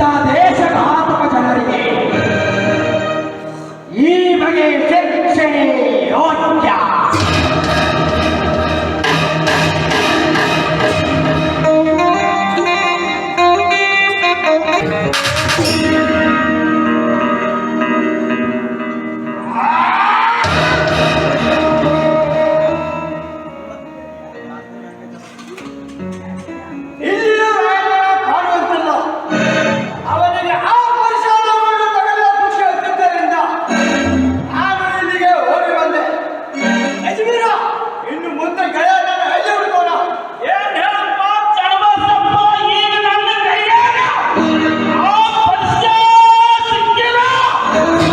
다 내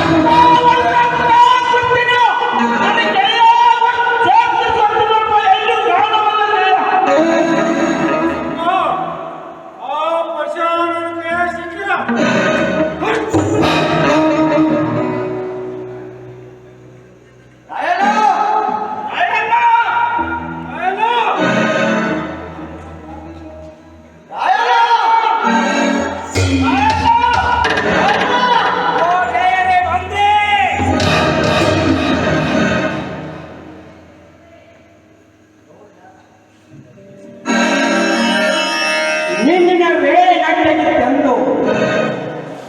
Thank you.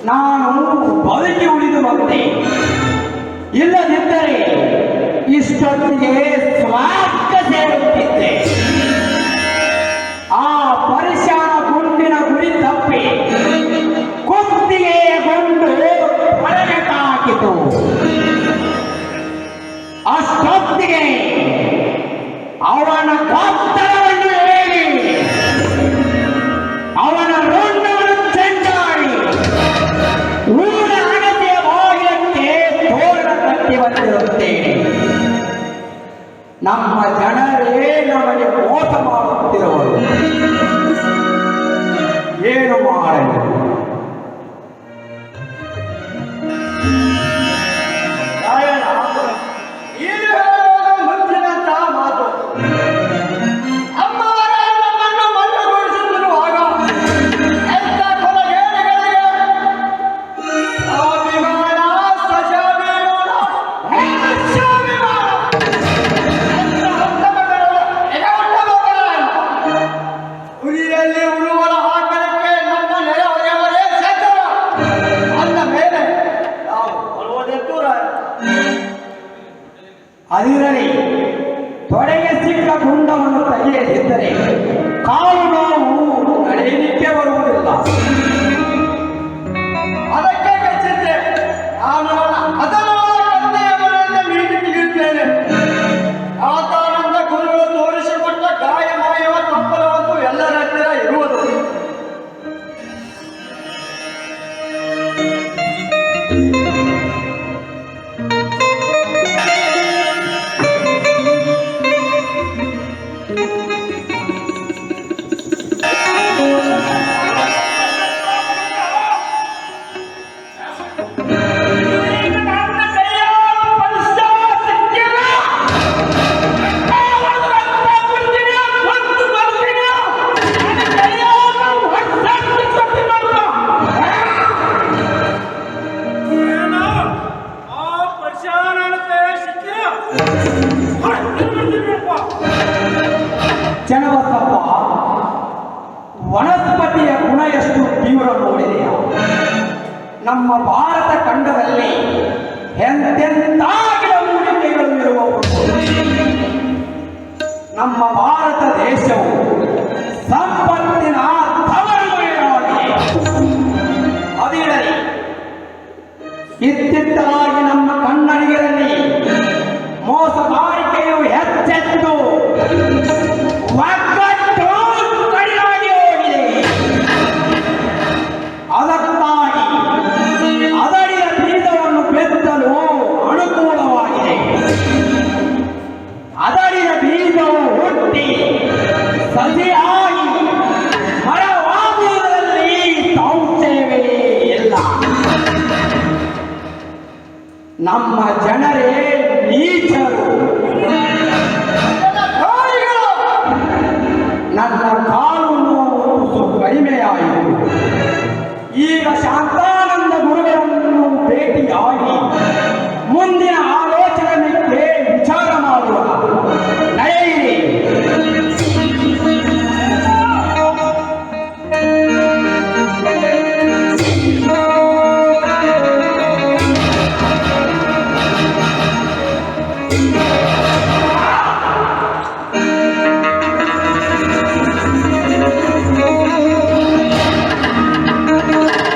ನಾನು ಬದುಕಿ ಉಳಿದು ಬಂದೆ. ಇಲ್ಲದಿದ್ದರೆ ಇಷ್ಟೊತ್ತಿಗೆ ಸ್ವಾರ್ಥ ಸೇರುತ್ತಿದ್ದೆ. ಆ ಪರಿಶಾನ ಗುಂಡಿನ ಗುರಿ ತಪ್ಪಿ ಕುತ್ತಿಗೆ ಗುಂಡು ಹೊರಗೆ ತಾಕಿತು. ಅಷ್ಟೊತ್ತಿಗೆ ಅವನ ಕಾಪ್ತ ನಮ್ಮ ಜನರೇ ನಮಗೆ ಮೋಸ ಮಾಡುತ್ತಿರುವರು ಏನು ಮಾಡಲಿ ನಮ್ಮ ಭಾರತ ಖಂಡದಲ್ಲಿ ಎಂತೆಂಥ ಗಿಡಮೂಲಿಕೆಗಳಿರುವವು ನಮ್ಮ ಭಾರತ ದೇಶವು ಸಂಪತ್ತಿನ ಅದಿರಲಿ ಇತ್ತಿತ್ತ ಸತಿಯಾಗಿ ಪರವಾಗುವುದರಲ್ಲಿ ತಾವುತ್ತೇವೆ ಎಲ್ಲ ನಮ್ಮ ಜನರೇ ನೀಚರು. ನನ್ನ ಕಾಲು ನೋವು ಕಡಿಮೆಯಾಯಿತು. ಈಗ ಶಾಂತ No.